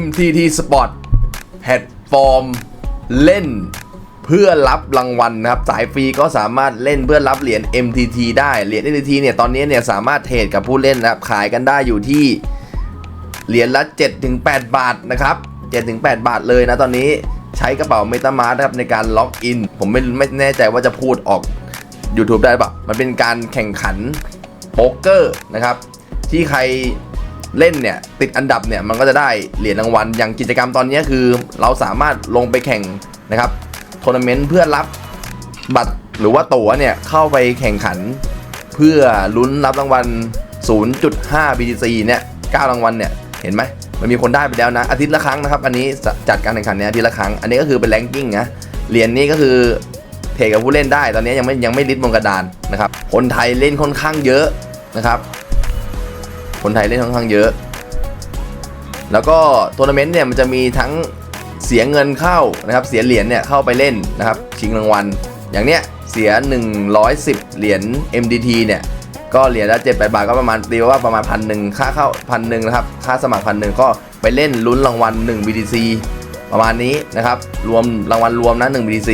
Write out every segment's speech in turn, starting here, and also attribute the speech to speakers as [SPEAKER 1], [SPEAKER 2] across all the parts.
[SPEAKER 1] MTT Sport แพลตฟอร์มเล่นเพื่อรับรางวัลนะครับ สายฟรีก็สามารถเล่นเพื่อรับเหรียญ MTT ได้เหรียญ MTT เนี่ยตอนนี้เนี่ยสามารถเทรดกับผู้เล่นนะครับขายกันได้อยู่ที่เหรียญละ 7-8 บาทนะครับ7-8 บาทเลยนะตอนนี้ใช้กระเป๋า MetaMask นะครับในการล็อกอิน ผมไม่ไม่แน่ใจว่าจะพูดออก YouTube ได้ปะมันเป็นการแข่งขันโป๊กเกอร์นะครับ ที่ใคร เล่นเนี่ยติดอันดับเนี่ยมันก็จะได้เหรียญรางวัลอย่างกิจกรรมตอนนี้คือ เราสามารถลงไปแข่งนะครับทัวร์นาเมนต์เพื่อรับบัตรหรือว่าตั๋วเนี่ยเข้าไปแข่งขัน เพื่อลุ้นรับรางวัล 0.5 BTC เนี่ย9รางวัลเนี่ยเห็นไหมมันมีคนได้ไปแล้วนะอาทิตย์ละครั้งนะครับ อันนี้จัดการแข่งขันเนี่ยอาทิตย์ละครั้ง อันนี้ก็คือเป็นแรงกิ้งนะเหรียญนี้ก็คือเทรดกับผู้เล่นได้ตอนนี้ยังไม่ยังไม่ลิสต์บนกระดานนะครับคนไทยเล่นค่อนข้างเยอะนะครับ คนไทยเล่นค่อนข้างเยอะ แล้วก็ทัวร์นาเมนต์เนี่ยมันจะมีทั้งเสียเงินเข้านะครับ เสียเหรียญเนี่ยเข้าไปเล่นนะครับชิงรางวัล อย่างเนี้ยเสีย 110 เหรียญ MDT เนี่ยก็เหรียญละ7 8บาทก็ประมาณตีว่าประมาณพันหนึ่งค่าเข้าพันหนึ่งนะครับ ค่าสมัครพันหนึ่งก็ไปเล่นลุ้นรางวัล1 BTC ประมาณนี้นะครับ รวมรางวัลรวมนะ1 BTC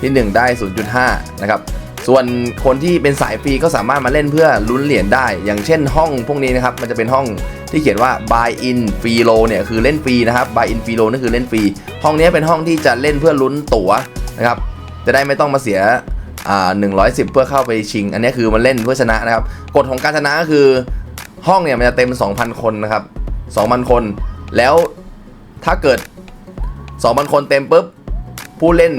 [SPEAKER 1] ที่ 1 ได้ 0.5 นะครับ ส่วนคนที่เป็นสายฟรีก็สามารถมาเล่นเพื่อลุ้นเหรียญได้ อย่างเช่นห้องพวกนี้นะครับมันจะเป็นห้องที่เขียนว่า buy in free low เนี่ยคือเล่นฟรีนะครับ buy in free low นั่นคือเล่นฟรี ห้องนี้เป็นห้องที่จะเล่นเพื่อลุ้นตั๋วนะครับจะได้ไม่ต้องมาเสียอ่า110เพื่อเข้าไปชิง อันนี้คือมันเล่นเพื่อชนะนะครับกฎของการชนะก็คือห้องเนี่ยมันจะเต็ม 2,000 คนนะครับ 2,000 คน แล้วถ้าเกิด 2,000 คนเต็มปุ๊บผู้เล่น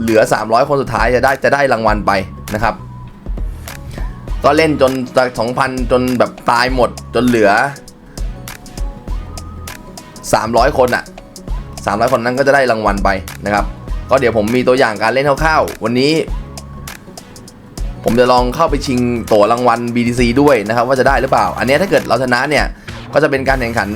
[SPEAKER 1] เหลือ 300 คนสุดท้ายจะได้จะได้รางวัลไป นะครับ ก็เล่นจนจาก2,000จนแบบตายหมดจนเหลือ 300 คนอะ300 คนนั้นก็จะได้รางวัลไปนะครับ ก็เดี๋ยวผมมีตัวอย่างการเล่นคร่าวๆวันนี้ ผมจะลองเข้าไปชิงตั๋วรางวัล BTC ด้วยนะครับ ว่าจะได้หรือเปล่า อันนี้ถ้าเกิดเราชนะเนี่ยก็จะเป็นการแข่งขัน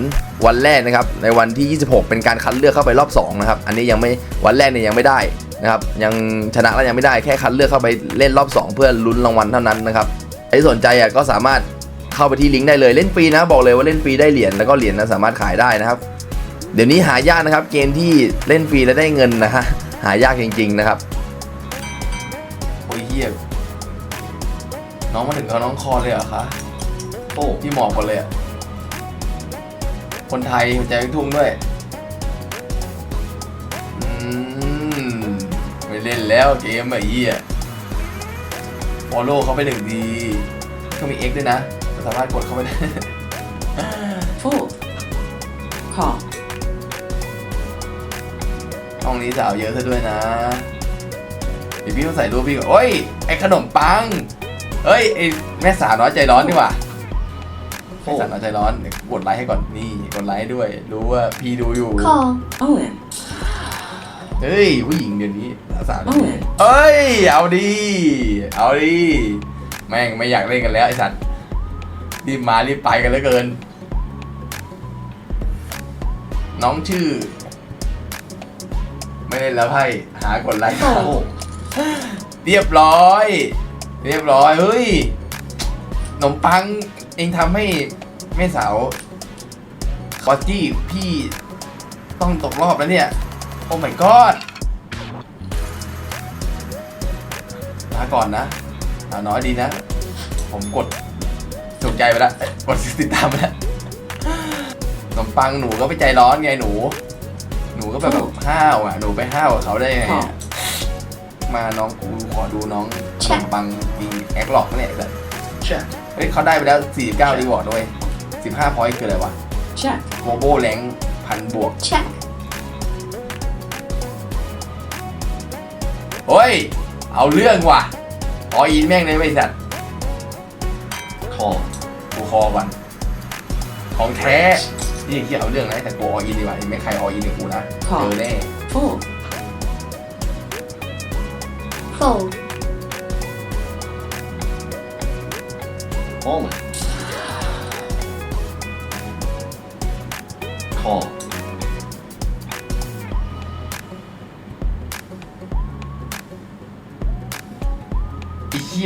[SPEAKER 1] วันแรกนะครับ ในวันที่ 26 เป็นการคัดเลือกเข้าไปรอบ 2 นะครับ อันนี้ยังไม่วันแรกเนี่ยยังไม่ได้ นะครับยังชนะแล้วยังไม่ได้แค่คัดเลือกเข้าไปเล่นรอบ 2 เพื่อลุ้นรางวัลเท่านั้นนะครับใครสนใจอะก็สามารถเข้าไปที่ลิงก์ได้เลยเล่นฟรีนะบอกเลยว่าเล่นฟรีได้เหรียญแล้วก็เหรียญนะสามารถขายได้นะครับ เดี๋ยวนี้หายากนะครับเกมที่เล่นฟรีแล้วได้เงินนะฮะหายากจริง ๆนะครับโอ้ยเฮียน้องมาถึงเขาน้องคอเลยเหรอคะโอ้พี่หมอกหมดเลยอะคนไทยหัวใจทุ่งด้วยอืม เล่นแล้วเกมไอ้เหี้ยฟอลโล่เขาไปหนึ่งดีก็มี X ด้วยนะ สามารถกดเข้าไปได้
[SPEAKER 2] Full. Call.
[SPEAKER 1] ห้องนี้สาวเยอะซะด้วยนะเดี๋ยวพี่มาใส่รูปพี่ก่อนโอ้ย ไอขนมปัง เฮ้ย ไอแม่สาวน้อยใจร้อนนี่หว่าแม่สาวน้อยใจร้อนเดี๋ยวกดไลค์ให้ก่อนนี่กดไลค์ให้ด้วย รู้ว่าพี่ดูอยู่
[SPEAKER 3] Call.
[SPEAKER 2] Owen.
[SPEAKER 1] เฮ้ยผู้หญิงเดี๋ยวนี้สาว
[SPEAKER 2] โอ้ย
[SPEAKER 1] เอ้ย เอาดี เอาดีแม่งไม่อยากเล่นกันแล้วไอสัตว์รีบมารีบไปกันเหลือเกิน น้องชื่อ ไม่เล่นแล้วไพ่หากดไลค์
[SPEAKER 3] โอ้
[SPEAKER 1] เรียบร้อย เรียบร้อยเฮ้ยขนมปังเองทำให้แม่สาวบอสจี้พี่ต้องตกรอบแล้วเนี่ย โอ้ my god มาก่อนนะสาวน้อยดีนะ ผมกดถูกใจไปแล้วเอ้ยกดติดตามไปแล้วขนมปังหนูก็ไปใจร้อนไงหนู หนูก็แบบแบบห้าวอะ หนูไปห้าวกับเขาได้ยังไงอะมาน้องกูขอดูน้องขนมปังมีแอคหลอกเนี่ยแบบ
[SPEAKER 2] Check.
[SPEAKER 1] เฮ้ยเขาได้ไปแล้ว 49รีวอร์ดด้วย 15พอยต์คืออะไรวะ
[SPEAKER 2] Check.
[SPEAKER 1] โมโบแรงพันบวก
[SPEAKER 3] Check.
[SPEAKER 1] เฮ้ย เอาเรื่องว่ะออินแม่งเลยไม่สัตว์
[SPEAKER 2] Call.
[SPEAKER 1] กูคอก่อนของแท้ นี่ที่เอาเรื่องนะแต่กูออินดีกว่าไม่ใครออินกับกูนะ
[SPEAKER 2] ค่ะ
[SPEAKER 1] เจอแน่
[SPEAKER 2] Full.
[SPEAKER 3] Fold.
[SPEAKER 2] Owen. Call.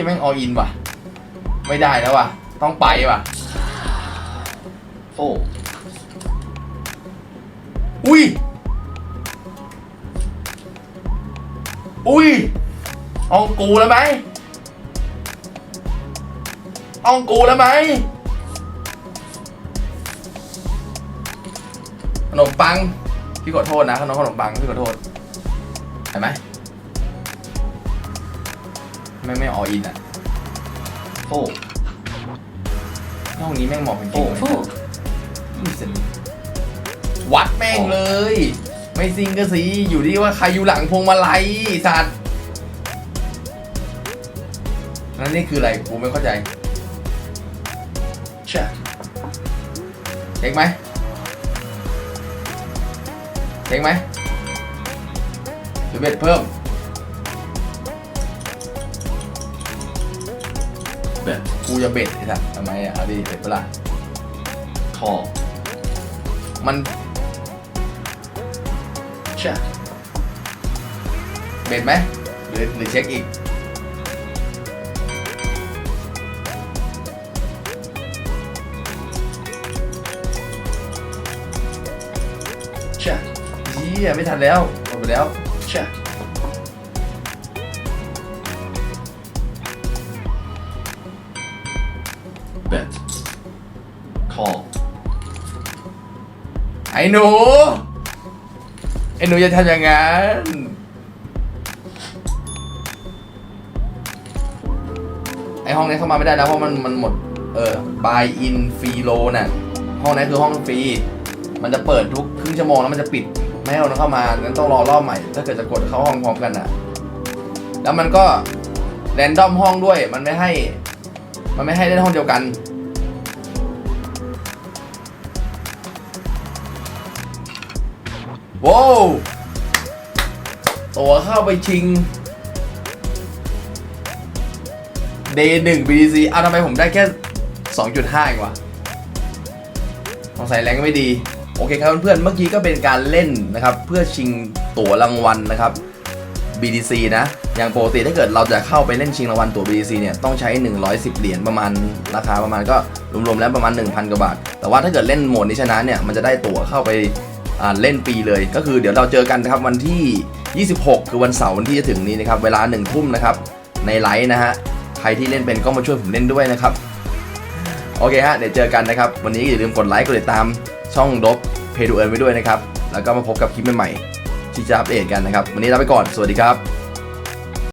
[SPEAKER 1] ยแม่งออินว่ะ ไม่ได้แล้วว่ะ ต้องไปว่ะ
[SPEAKER 2] Full.
[SPEAKER 1] อุ้ย อุ้ยอองกูแล้วไหมอองกูแล้วไหมขนมปัง พี่ขอโทษนะขนมขนมปังพี่ขอโทษเห็นไหม ไม่ไม่ออินอะ
[SPEAKER 2] four
[SPEAKER 1] ห้องนี้แม่งเหมาะเลย
[SPEAKER 2] four
[SPEAKER 1] นี่สิวัดแม่งเลย ไม่ซิงก็สีอยู่ที่ว่าใครอยู่หลังพวงมาลัยสัตว์นั่นนี่คืออะไรกูไม่เข้าใจ
[SPEAKER 2] check
[SPEAKER 1] เช็คไหมเช็คไหมหรือเบ็ดเพิ่ม
[SPEAKER 2] bet
[SPEAKER 1] กูจะเบ็ดไอ้สัตว์ทำไมอะเอาดิเบ็ดเปะล่า
[SPEAKER 2] call
[SPEAKER 1] มัน
[SPEAKER 2] check
[SPEAKER 1] เบ็ดไหมหรือหรือเช็คอีก
[SPEAKER 2] check
[SPEAKER 1] เฮียไม่ทันแล้วหมดไปแล้ว
[SPEAKER 2] check bet call
[SPEAKER 1] ไอ้หนู ไอ้หนูจะทำอย่างนั้น ไอ้ห้องนี้เข้ามาไม่ได้แล้วเพราะมันมันหมด เออ buy in ฟรีโลน่ะ ห้องนี้คือห้องฟรี มันจะเปิดทุกครึ่งชั่วโมงแล้วมันจะปิดไม่ให้เราเข้ามา งั้นต้องรอรอบใหม่ ถ้าเกิดจะกดเข้าห้องพร้อมกันอะ แล้วมันก็แรนดอมห้องด้วย มันไม่ให้ มันไม่ให้เล่นห้องเดียวกัน ว้าวตัวเข้าไปชิง Day 1 BTC อ้าวทำไมผมได้แค่ 2.5เองวะสงสัยแรงไม่ดี โอเคครับเพื่อนๆเมื่อกี้ก็เป็นการเล่นนะครับ เพื่อชิงตั๋วรางวัลนะครับ BTC นะ อย่างปกติถ้าเกิดเราจะเข้าไปเล่นชิงรางวัลตั๋ว BTC เนี่ยต้องใช้ 110 เหรียญประมาณราคาประมาณก็รวมๆแล้วประมาณ 1,000 กว่าบาท แต่ว่าถ้าเกิดเล่นโหมดนี้ชนะเนี่ยมันจะได้ตั๋วเข้าไป เล่นปีเลย ก็คือเดี๋ยวเราเจอกันนะครับวันที่ 26 คือวันเสาร์วันที่จะถึงนี้นะครับเวลา1ทุ่มนะครับในไลฟ์นะฮะใครที่เล่นเป็นก็มาช่วยผมเล่นด้วยนะครับโอเคฮะเดี๋ยวเจอกันนะครับ วันนี้อย่าลืมกดไลค์กดติดตามช่องดบเพดูเอิร์ไว้ด้วยนะครับ แล้วก็มาพบกับคลิปใหม่ๆที่จะอัปเดตกันนะครับ วันนี้ลาไปก่อน สวัสดีครับ